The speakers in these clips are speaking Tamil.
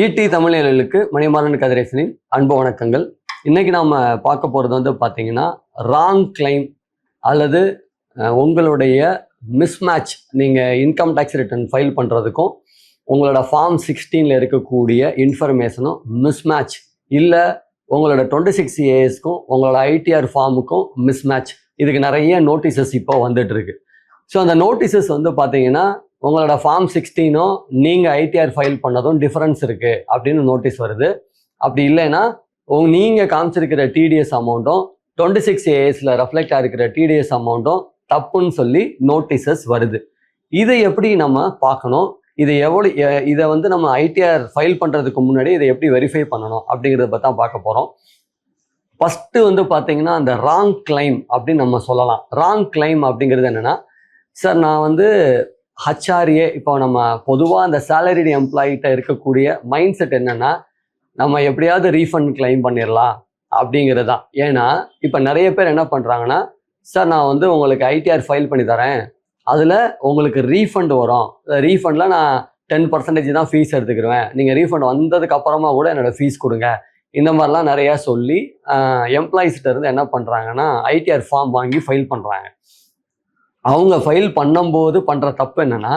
ஈடி தமிழர்களுக்கு மணிமாறன் கதிரேசனின் அன்பு வணக்கங்கள். இன்னைக்கு நாம பார்க்க போறது வந்து பார்த்தீங்கன்னா ராங் கிளைம் அல்லது உங்களுடைய மிஸ்மேட்ச் நீங்க இன்கம் டேக்ஸ் ரிட்டர்ன் ஃபைல் பண்றதுக்கும் உங்களோட ஃபார்ம் சிக்ஸ்டீனில் இருக்கக்கூடிய இன்ஃபர்மேஷனும் மிஸ்மேட்ச் இல்லை உங்களோட டுவெண்ட்டி சிக்ஸ் ஏஎஸ்க்கும் உங்களோட ஐடிஆர் ஃபார்முக்கும் மிஸ்மேட்ச் இதுக்கு நிறைய நோட்டீசஸ் இப்போ வந்துட்டு இருக்கு. ஸோ அந்த நோட்டீசஸ் வந்து பார்த்தீங்கன்னா உங்களோட ஃபார்ம் சிக்ஸ்டீனும் நீங்கள் ஐடிஆர் ஃபைல் பண்ணதும் டிஃப்ரென்ஸ் இருக்குது அப்படின்னு நோட்டீஸ் வருது. அப்படி இல்லைன்னா உங் நீங்கள் காமிச்சிருக்கிற டிடிஎஸ் அமௌண்ட்டும் டுவெண்ட்டி சிக்ஸ் ஏஎஸில் ரெஃப்ளெக்ட் ஆகிருக்கிற டிடிஎஸ் அமௌண்ட்டும் தப்புன்னு சொல்லி நோட்டீசஸ் வருது. இதை எப்படி நம்ம பார்க்கணும்? இதை எவ்வளோ எ- இதை வந்து நம்ம ஐடிஆர் ஃபைல் பண்ணுறதுக்கு முன்னாடி இதை எப்படி வெரிஃபை பண்ணணும் அப்படிங்கிறத பற்றி தான் பார்க்க போகிறோம் ஃபஸ்ட்டு வந்து பார்த்தீங்கன்னா அந்த ராங் கிளைம் அப்படின்னு நம்ம சொல்லலாம். ராங் கிளைம் அப்படிங்கிறது என்னென்னா சார் நான் வந்து ஹச்ஆர்ஏ இப்போ நம்ம பொதுவாக அந்த சேலரிடு எம்ப்ளாயிட்ட இருக்கக்கூடிய மைண்ட் செட் என்னென்னா நம்ம எப்படியாவது ரீஃபண்ட் கிளைம் பண்ணிடலாம் அப்படிங்கிறது. தான் ஏன்னா இப்போ நிறைய பேர் என்ன பண்ணுறாங்கன்னா சார் நான் வந்து உங்களுக்கு ஐடிஆர் ஃபைல் பண்ணி தரேன். அதில் உங்களுக்கு ரீஃபண்ட் வரும். ரீஃபண்டில் நான் டென் பர்சன்டேஜ் தான் ஃபீஸ் எடுத்துக்கிடுவேன் நீங்கள் ரீஃபண்ட் வந்ததுக்கு அப்புறமா கூட என்னோடய ஃபீஸ் கொடுங்க. இந்த மாதிரிலாம் நிறையா சொல்லி எம்ப்ளாயிஸ்கிட்ட இருந்து என்ன பண்ணுறாங்கன்னா ஐடிஆர் ஃபார்ம் வாங்கி ஃபைல் பண்ணுறாங்க அவங்க ஃபைல் பண்ணும்போது பண்ணுற தப்பு என்னென்னா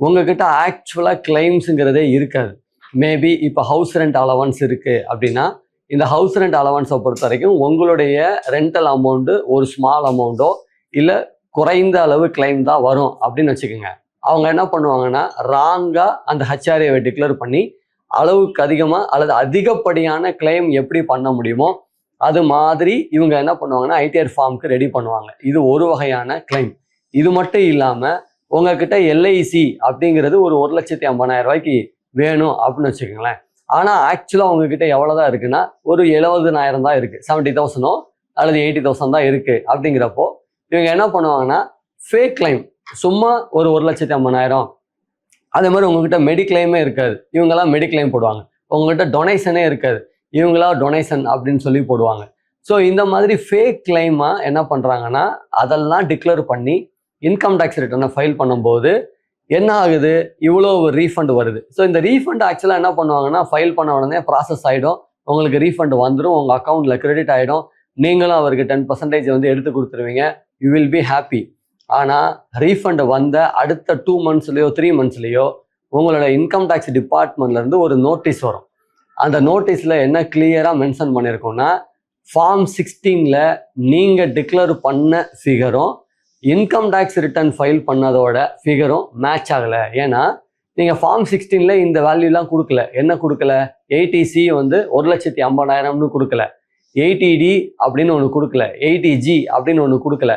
உங்ககிட்ட ஆக்சுவலாக கிளைம்ஸுங்கிறதே இருக்காது. மேபி இப்போ ஹவுஸ் ரெண்ட் அலவன்ஸ் இருக்குது அப்படின்னா இந்த ஹவுஸ் ரெண்ட் அலவன்ஸை பொறுத்த வரைக்கும் உங்களுடைய ரெண்டல் அமௌண்ட்டு ஒரு ஸ்மால் அமௌண்ட்டோ இல்லை குறைந்த அளவு கிளைம் தான் வரும் அப்படின்னு வச்சுக்கோங்க. அவங்க என்ன பண்ணுவாங்கன்னா ராங்காக அந்த ஹச்ஆர்ஏவை டிக்ளேர் பண்ணி அளவுக்கு அதிகமாக அல்லது அதிகப்படியான கிளைம் எப்படி பண்ண முடியுமோ அது மாதிரி இவங்க என்ன பண்ணுவாங்கன்னா ஐடிஆர் ஃபார்முக்கு ரெடி பண்ணுவாங்க. இது ஒரு வகையான கிளைம் இது மட்டும் இல்லாமல் உங்ககிட்ட எல்ஐசி அப்படிங்கிறது ஒரு ஒரு லட்சத்தி ஐம்பதாயிரம் ரூபாய்க்கு வேணும் அப்படின்னு வச்சுக்கோங்களேன். ஆனால் ஆக்சுவலாக உங்ககிட்ட எவ்வளோ தான் இருக்குன்னா ஒரு எழுபதுனாயிரம் தான் இருக்குது செவன்ட்டி தௌசண்டோ அல்லது எயிட்டி தௌசண்ட் தான் இருக்குது அப்படிங்கிறப்போ இவங்க என்ன பண்ணுவாங்கன்னா ஃபேக் கிளைம் சும்மா ஒரு ஒரு லட்சத்தி ஐம்பதாயிரம். அதே மாதிரி உங்ககிட்ட மெடிக்ளைமே இருக்காது. இவங்கெல்லாம் மெடிக்ளைம் போடுவாங்க. உங்ககிட்ட டொனேஷனே இருக்காது. இவங்களா டொனேஷன் அப்படின்னு சொல்லி போடுவாங்க. ஸோ இந்த மாதிரி ஃபேக் கிளைமாக என்ன பண்ணுறாங்கன்னா அதெல்லாம் டிக்ளேர் பண்ணி இன்கம் டேக்ஸ் ரிட்டர்னை ஃபைல் பண்ணும்போது என்ன ஆகுது? இவ்வளோ ஒரு ரீஃபண்ட் வருது. ஸோ இந்த ரீஃபண்ட் ஆக்சுவலாக என்ன பண்ணுவாங்கன்னா ஃபைல் பண்ண உடனே ப்ராசஸ் ஆகிடும் உங்களுக்கு ரீஃபண்ட் வந்துடும் உங்கள் அக்கௌண்ட்டில் கிரெடிட் ஆகிடும் நீங்களும் அவருக்கு டென் பர்சன்டேஜ் வந்து எடுத்து கொடுத்துருவீங்க. யூ வில் பி ஹாப்பி ஆனால் ரீஃபண்ட் வந்த அடுத்த டூ மந்த்ஸ்லேயோ த்ரீ மந்த்ஸ்லேயோ உங்களோட இன்கம் டேக்ஸ் டிபார்ட்மெண்ட்லேருந்து ஒரு நோட்டீஸ் வரும். அந்த நோட்டீஸில் என்ன கிளியராக மென்ஷன் பண்ணியிருக்கோம்னா ஃபார்ம் சிக்ஸ்டீனில் நீங்கள் டிக்ளேர் பண்ண ஃபிகரும் இன்கம் டேக்ஸ் ரிட்டர்ன் ஃபைல் பண்ணதோட ஃபிகரும் மேட்ச் ஆகலை. ஏன்னா நீங்கள் ஃபார்ம் சிக்ஸ்டீனில் இந்த வேல்யூலாம் கொடுக்கல. என்ன கொடுக்கல? எயிட்டிசி வந்து ஒரு லட்சத்தி ஐம்பதாயிரம்னு கொடுக்கல. எயிட்டிடி அப்படின்னு ஒன்று கொடுக்கல. எயிட்டி ஜி அப்படின்னு ஒன்று கொடுக்கல.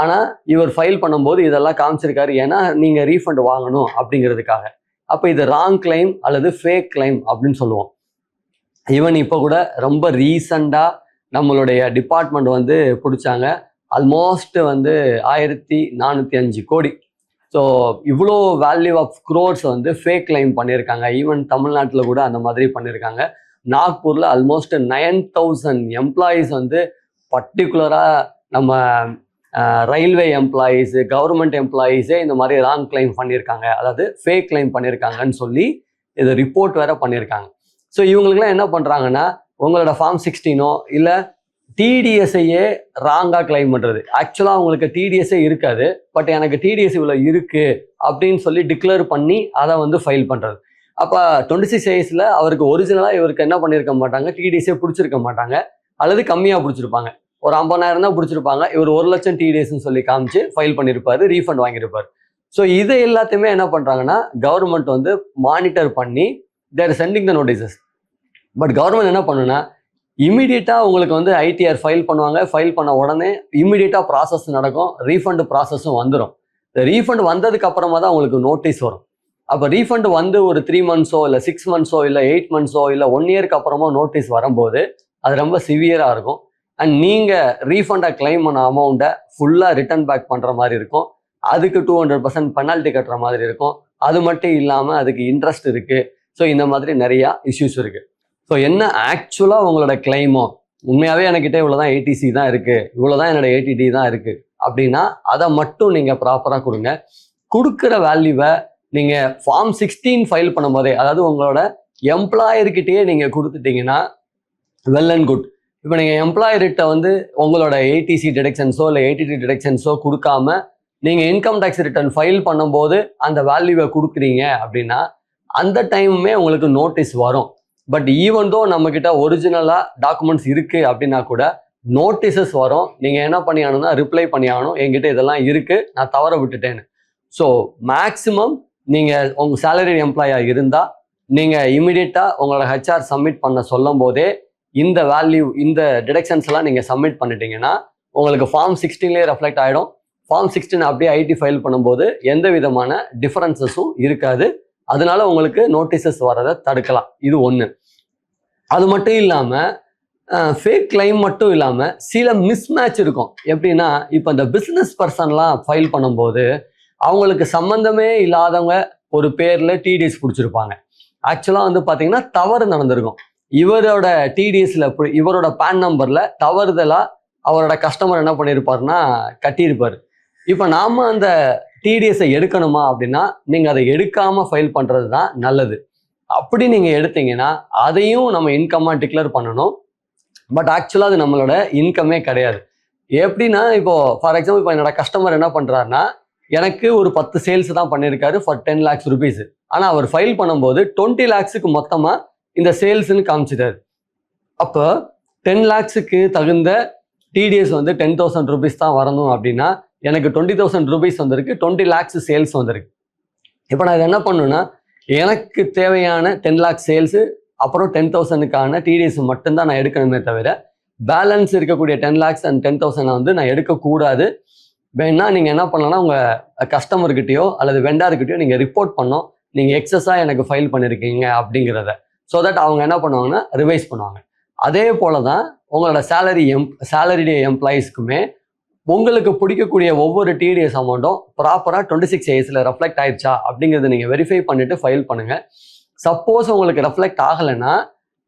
ஆனால் இவர் ஃபைல் பண்ணும்போது இதெல்லாம் காமிச்சிருக்காரு. ஏன்னா நீங்கள் ரீஃபண்ட் வாங்கணும் அப்படிங்கிறதுக்காக. அப்போ இது ராங் கிளைம் அல்லது ஃபேக் கிளைம் அப்படின்னு சொல்லுவோம். ஈவன் இப்போ கூட ரொம்ப ரீசண்டாக நம்மளுடைய டிபார்ட்மெண்ட் வந்து பிடிச்சாங்க. ஆல்மோஸ்ட் வந்து ஆயிரத்தி நானூற்றி அஞ்சு கோடி. ஸோ இவ்வளோ வேல்யூ ஆஃப் குரோர்ஸ் வந்து ஃபேக் கிளைம் பண்ணியிருக்காங்க ஈவன் தமிழ்நாட்டில் கூட அந்த மாதிரி பண்ணியிருக்காங்க நாக்பூரில் ஆல்மோஸ்ட் நைன் தௌசண்ட் எம்ப்ளாயீஸ் வந்து பர்டிகுலராக நம்ம ரயில்வே எம்ப்ளாயீஸு கவர்மெண்ட் எம்ப்ளாயீஸே இந்த மாதிரி ராங் கிளைம் பண்ணியிருக்காங்க அதாவது ஃபேக் கிளைம் பண்ணியிருக்காங்கன்னு சொல்லி இது ரிப்போர்ட் வேற பண்ணியிருக்காங்க ஸோ இவங்களுக்குலாம் என்ன பண்ணுறாங்கன்னா உங்களோட ஃபார்ம் சிக்ஸ்டீனோ இல்லை டிடிஎஸ்ஐயே ராங்காக கிளைம் பண்ணுறது ஆக்சுவலாக அவங்களுக்கு டிடிஎஸ்ஏ இருக்காது. பட் எனக்கு டிடிஎஸ் இவ்வளோ இருக்குது அப்படின்னு சொல்லி டிக்ளேர் பண்ணி அதை வந்து ஃபைல் பண்ணுறது அப்போ டுவெண்ட்டி சிக்ஸ் ஏஸில் அவருக்கு ஒரிஜினலாக இவருக்கு என்ன பண்ணியிருக்க மாட்டாங்க? டிடிஎஸ்ஏ பிடிச்சிருக்க மாட்டாங்க. அல்லது கம்மியாக பிடிச்சிருப்பாங்க. ஒரு ஐம்பதாயிரம் தான் பிடிச்சிருப்பாங்க. இவர் ஒரு லட்சம் டிடிஎஸ்ன்னு சொல்லி காமிச்சு ஃபைல் பண்ணியிருப்பாரு ரீஃபண்ட் வாங்கியிருப்பார் ஸோ இதை எல்லாத்தையுமே என்ன பண்ணுறாங்கன்னா கவர்மெண்ட் வந்து மானிட்டர் பண்ணி they're sending the notices but government என்ன பண்ணுன்னா இமீடியட்டாக உங்களுக்கு வந்து ஐடிஆர் ஃபைல் பண்ணுவாங்க. ஃபைல் பண்ண உடனே இமீடியட்டாக ப்ராசஸ் நடக்கும். ரீஃபண்டு ப்ராசஸும் வந்துடும் இந்த ரீஃபண்ட் வந்ததுக்கு அப்புறமா தான் உங்களுக்கு நோட்டீஸ் வரும். அப்போ ரீஃபண்ட் வந்து ஒரு த்ரீ மந்த்ஸோ இல்லை சிக்ஸ் மந்த்ஸோ இல்லை எயிட் மந்த்ஸோ இல்லை ஒன் இயருக்கு அப்புறமா நோட்டீஸ் வரும்போது அது ரொம்ப சிவியராக இருக்கும். அண்ட் நீங்கள் ரீஃபண்டை கிளைம் பண்ண அமௌண்ட்டை ஃபுல்லாக ரிட்டர்ன் பேக் பண்ணுற மாதிரி இருக்கும். அதுக்கு டூ ஹண்ட்ரட் பர்சன்ட் பெனால்ட்டி கட்டுற மாதிரி இருக்கும். அது மட்டும் இல்லாமல் அதுக்கு இன்ட்ரெஸ்ட் இருக்குது ஸோ இந்த மாதிரி நிறையா இஷ்யூஸ் இருக்குது ஸோ என்ன ஆக்சுவலாக உங்களோட கிளைமோ உண்மையாகவே என்கிட்ட இவ்வளோ தான் ஏடிசி தான் இருக்குது இவ்வளோ தான் என்னோட ஏடிடி தான் இருக்குது அப்படின்னா அதை மட்டும் நீங்கள் ப்ராப்பராக கொடுங்க. கொடுக்குற வேல்யூவை நீங்கள் ஃபார்ம் சிக்ஸ்டீன் ஃபைல் பண்ணும்போதே அதாவது உங்களோட எம்ப்ளாயர்கிட்டயே நீங்கள் கொடுத்துட்டீங்கன்னா வெல் அண்ட் குட் இப்போ நீங்கள் எம்ப்ளாயர்கிட்ட வந்து உங்களோட ஏடிசி டிடெக்ஷன்ஸோ இல்லை ஏடிடி டிடெக்ஷன்ஸோ கொடுக்காம நீங்கள் இன்கம் டேக்ஸ் ரிட்டர்ன் ஃபைல் பண்ணும்போது அந்த வேல்யூவை கொடுக்குறீங்க அப்படின்னா அந்த டைமுமே உங்களுக்கு நோட்டீஸ் வரும். பட் ஈவன் தோ நம்மக்கிட்ட ஒரிஜினலாக டாக்குமெண்ட்ஸ் இருக்குது அப்படின்னா கூட நோட்டீசஸ் வரும். நீங்கள் என்ன பண்ணி ஆகணும்னா ரிப்ளை பண்ணி ஆகணும் என்கிட்ட இதெல்லாம் இருக்குது நான் தவற விட்டுட்டேன்னு. ஸோ மேக்ஸிமம் நீங்கள் உங்கள் சேலரி எம்ப்ளாயாக இருந்தால் நீங்கள் இமிடியட்டாக உங்களோட ஹெச்ஆர் சப்மிட் பண்ண சொல்லும் போதே இந்த வேல்யூ இந்த டிடெக்ஷன்ஸ்லாம் நீங்கள் சப்மிட் பண்ணிட்டீங்கன்னா உங்களுக்கு ஃபார்ம் சிக்ஸ்டீன்லேயே ரெஃப்ளெக்ட் ஆகிடும் ஃபார்ம் சிக்ஸ்டீன் அப்படியே ஐடி ஃபைல் பண்ணும்போது எந்த விதமான டிஃபரன்சஸும் இருக்காது. அதனால உங்களுக்கு நோட்டீசஸ் வரதை தடுக்கலாம். இது ஒன்று அது மட்டும் இல்லாமல் ஃபேக் கிளைம் மட்டும் இல்லாமல் சில மிஸ்மேட்ச் இருக்கும். எப்படின்னா இப்போ இந்த பிஸ்னஸ் பர்சன்லாம் ஃபைல் பண்ணும்போது அவங்களுக்கு சம்மந்தமே இல்லாதவங்க ஒரு பேரில் டிடிஎஸ் பிடிச்சிருப்பாங்க. ஆக்சுவலாக வந்து பார்த்தீங்கன்னா தவறு நடந்திருக்கும். இவரோட டிடிஎஸ்ல இவரோட பேன் நம்பரில் தவறுதலாக அவரோட கஸ்டமர் என்ன பண்ணியிருப்பாருன்னா கட்டியிருப்பார். இப்போ நாம் அந்த டிடிஎஸை எடுக்கணுமா அப்படின்னா நீங்கள் அதை எடுக்காமல் ஃபைல் பண்ணுறது தான் நல்லது. அப்படி நீங்கள் எடுத்தீங்கன்னா அதையும் நம்ம இன்கம்மாக டிக்ளேர் பண்ணணும். பட் ஆக்சுவலாக அது நம்மளோட இன்கமே கிடையாது. எப்படின்னா இப்போ ஃபார் எக்ஸாம்பிள் இப்போ என்னோட கஸ்டமர் என்ன பண்ணுறாருன்னா எனக்கு ஒரு பத்து சேல்ஸ் தான் பண்ணியிருக்காரு ஃபார் டென் லேக்ஸ் ருபீஸ் ஆனால் அவர் ஃபைல் பண்ணும்போது டுவெண்ட்டி லேக்ஸுக்கு மொத்தமாக இந்த சேல்ஸ்ன்னு காமிச்சிட்டாரு. அப்போ டென் லேக்ஸுக்கு தகுந்த டிடிஎஸ் வந்து டென் தௌசண்ட் ருபீஸ் தான் வரணும் அப்படின்னா எனக்கு டுவெண்ட்டி தௌசண்ட் ருபீஸ் வந்திருக்கு டுவெண்ட்டி லேக்ஸ் சேல்ஸ் வந்திருக்கு. இப்போ நான் இதை என்ன பண்ணுன்னா எனக்கு தேவையான டென் லேக்ஸ் சேல்ஸு அப்புறம் டென் தௌசண்ட்க்கான டிடிஎஸ் மட்டும்தான் நான் எடுக்கணுமே தவிர பேலன்ஸ் இருக்கக்கூடிய ten lakhs and ten thousand வந்து நான் எடுக்கக்கூடாது. வேணா நீங்கள் என்ன பண்ணலாம்னா உங்கள் கஸ்டமர்கிட்டயோ அல்லது வெண்டார்கிட்டயோ நீங்கள் ரிப்போர்ட் பண்ணோம் நீங்கள் எக்ஸஸாக எனக்கு ஃபைல் பண்ணியிருக்கீங்க அப்படிங்கிறத. ஸோ தட் அவங்க என்ன பண்ணுவாங்கன்னா ரிவைஸ் பண்ணுவாங்க. அதே போல தான் உங்களோட சேலரி எம் சேலரி எம்ப்ளாயீஸ்க்குமே உங்களுக்கு பிடிக்கக்கூடிய ஒவ்வொரு டிடிஎஸ் அமௌண்ட்டும் ப்ராப்பராக டுவெண்ட்டி சிக்ஸ் ஏஸில் ரெஃப்ளெக்ட் ஆயிடுச்சா அப்படிங்கிறத நீங்கள் வெரிஃபை பண்ணிவிட்டு ஃபைல் பண்ணுங்கள் சப்போஸ் உங்களுக்கு ரெஃப்ளெக்ட் ஆகலைன்னா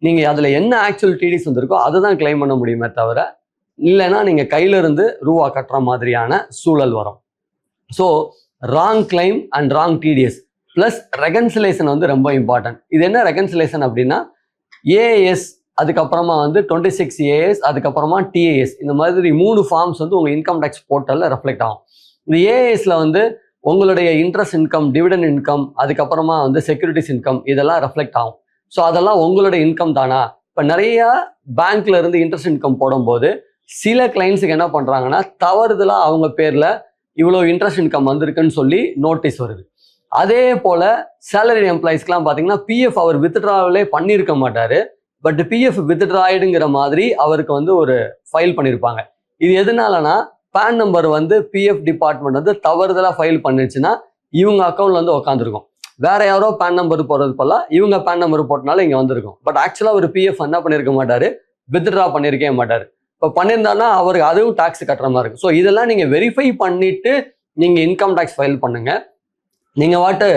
நீங்கள் அதில் என்ன ஆக்சுவல் டிடிஎஸ் வந்திருக்கோ அதை தான் கிளைம் பண்ண முடியுமே தவிர இல்லைன்னா நீங்கள் கையிலிருந்து ரூபா கட்டுற மாதிரியான சூழல் வரும். So wrong claim and wrong TDS plus reconciliation வந்து ரொம்ப இம்பார்ட்டன்ட் இது என்ன ரெகன்சிலேஷன் அப்படின்னா ஏஎஸ் அதுக்கப்புறமா வந்து டுவெண்ட்டி சிக்ஸ் ஏஎஸ் அதுக்கப்புறமா டிஏஎஸ் இந்த மாதிரி மூணு ஃபார்ம்ஸ் வந்து உங்கள் இன்கம் டேக்ஸ் போர்ட்டலில் ரெஃப்ளெக்ட் ஆகும். இந்த ஏஎஸில் வந்து உங்களுடைய இன்ட்ரெஸ்ட் இன்கம் டிவிடன் இன்கம் அதுக்கப்புறமா வந்து செக்யூரிட்டிஸ் இன்கம் இதெல்லாம் ரெஃப்ளெக்ட் ஆகும். ஸோ அதெல்லாம் உங்களுடைய இன்கம் தானா? இப்போ நிறையா பேங்க்ல இருந்து இன்ட்ரெஸ்ட் இன்கம் போடும்போது சில கிளைண்ட்ஸுக்கு என்ன பண்ணுறாங்கன்னா தவறுதலாக அவங்க பேரில் இவ்வளோ இன்ட்ரெஸ்ட் இன்கம் வந்திருக்குன்னு சொல்லி நோட்டீஸ் வருது. அதே போல் சேலரி எம்ப்ளாயிஸ்க்குலாம் பார்த்தீங்கன்னா பிஎஃப் அவர் வித்ட்ராவலே பண்ணியிருக்க மாட்டார். பட் பிஎஃப் வித்ட்ராய்டுங்கிற மாதிரி அவருக்கு வந்து ஒரு ஃபைல் பண்ணியிருப்பாங்க இது எதனாலனா பேன் நம்பர் வந்து பிஎஃப் டிபார்ட்மெண்ட் வந்து தவறுதலாக ஃபைல் பண்ணிடுச்சுன்னா இவங்க அக்கௌண்ட்ல வந்து உட்காந்துருக்கும் வேற யாரோ பேன் நம்பர் போடுறது போல இவங்க பேன் நம்பர் போட்டனால இங்கே வந்திருக்கும். பட் ஆக்சுவலாக ஒரு பிஎஃப் என்ன பண்ணியிருக்க மாட்டாரு? வித்ட்ரா பண்ணியிருக்கவே மாட்டார். இப்போ பண்ணியிருந்தாருன்னா அவருக்கு அதுவும் டாக்ஸ் கட்டுற மாதிரி இருக்கும். ஸோ இதெல்லாம் நீங்கள் வெரிஃபை பண்ணிட்டு நீங்கள் இன்கம் டேக்ஸ் ஃபைல் பண்ணுங்க. நீங்கள் வாட்டு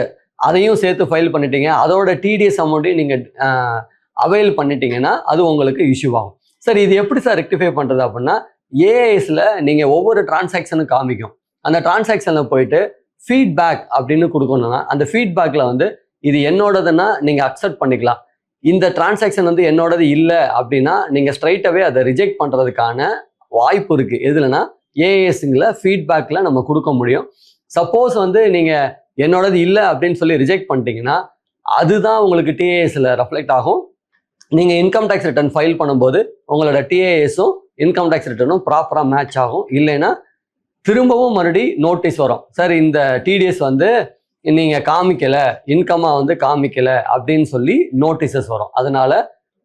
அதையும் சேர்த்து ஃபைல் பண்ணிட்டீங்க. அதோட டிடிஎஸ் அமௌண்ட்டையும் நீங்கள் அவைல் பண்ணிட்டீங்கன்னா அது உங்களுக்கு இஷ்யூ ஆகும். சார் இது எப்படி சார் ரெக்டிஃபை பண்ணுறது அப்படின்னா ஏஐஎஸ்ல நீங்கள் ஒவ்வொரு டிரான்சாக்ஷனும் காமிக்கும். அந்த டிரான்சாக்ஷனில் போயிட்டு ஃபீட்பேக் அப்படின்னு கொடுக்கணும்னா அந்த ஃபீட்பேக்கில் வந்து இது என்னோடதுன்னா நீங்கள் அக்செப்ட் பண்ணிக்கலாம். இந்த டிரான்சாக்ஷன் வந்து என்னோடது இல்லை அப்படின்னா நீங்கள் ஸ்ட்ரைட்டாகவே அதை ரிஜெக்ட் பண்ணுறதுக்கான வாய்ப்பு இருக்குது எதுலனா ஏஏஎஸ்ங்கில் ஃபீட்பேக்கில் நம்ம கொடுக்க முடியும். சப்போஸ் வந்து நீங்கள் என்னோடது இல்லை அப்படின்னு சொல்லி ரிஜெக்ட் பண்ணிட்டீங்கன்னா அதுதான் உங்களுக்கு டிஏஎஸில் ரெஃப்ளெக்ட் ஆகும். நீங்கள் இன்கம் டேக்ஸ் ரிட்டர்ன் ஃபைல் பண்ணும்போது உங்களோட டிஏஎஸும் இன்கம் டேக்ஸ் ரிட்டர்னும் ப்ராப்பராக மேட்ச் ஆகும். இல்லைன்னா திரும்பவும் மறுபடி நோட்டீஸ் வரும். சார் இந்த டிடிஎஸ் வந்து நீங்கள் காமிக்கலை இன்கமாக வந்து காமிக்கலை அப்படின்னு சொல்லி நோட்டீசஸ் வரும். அதனால்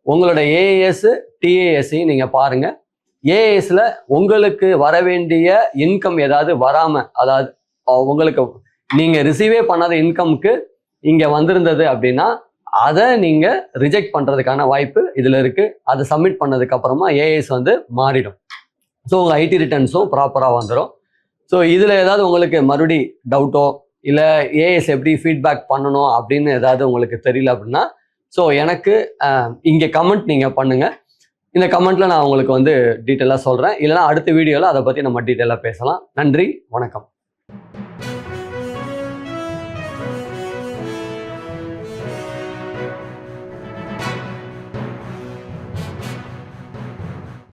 உங்களோட ஏஎஸ் டிஏஎஸ்ஸையும் நீங்கள் பாருங்கள் ஏஎஸ்ல உங்களுக்கு வர வேண்டிய இன்கம் ஏதாவது வராமல் அதாவது உங்களுக்கு நீங்கள் ரிசீவே பண்ணாத இன்கம்க்கு இங்கே வந்திருந்தது அப்படின்னா அதை நீங்கள் ரிஜெக்ட் பண்ணுறதுக்கான வாய்ப்பு இதில் இருக்குது அதை சப்மிட் பண்ணதுக்கு அப்புறமா ஏஎஸ் வந்து மாறிடும். ஸோ உங்கள் ஐடி ரிட்டர்ன்ஸும் ப்ராப்பராக வந்துடும் ஸோ இதில் ஏதாவது உங்களுக்கு மறுபடி டவுட்டோ இல்லை ஏஎஸ் எப்படி ஃபீட்பேக் பண்ணணும் அப்படின்னு ஏதாவது உங்களுக்கு தெரியல அப்படின்னா ஸோ எனக்கு இங்கே கமெண்ட் நீங்கள் பண்ணுங்கள் இந்த கமெண்ட்டில் நான் உங்களுக்கு வந்து டீட்டெயிலாக சொல்கிறேன் இல்லைனா அடுத்த வீடியோவில் அதை பற்றி நம்ம டீட்டெயிலாக பேசலாம். நன்றி வணக்கம்.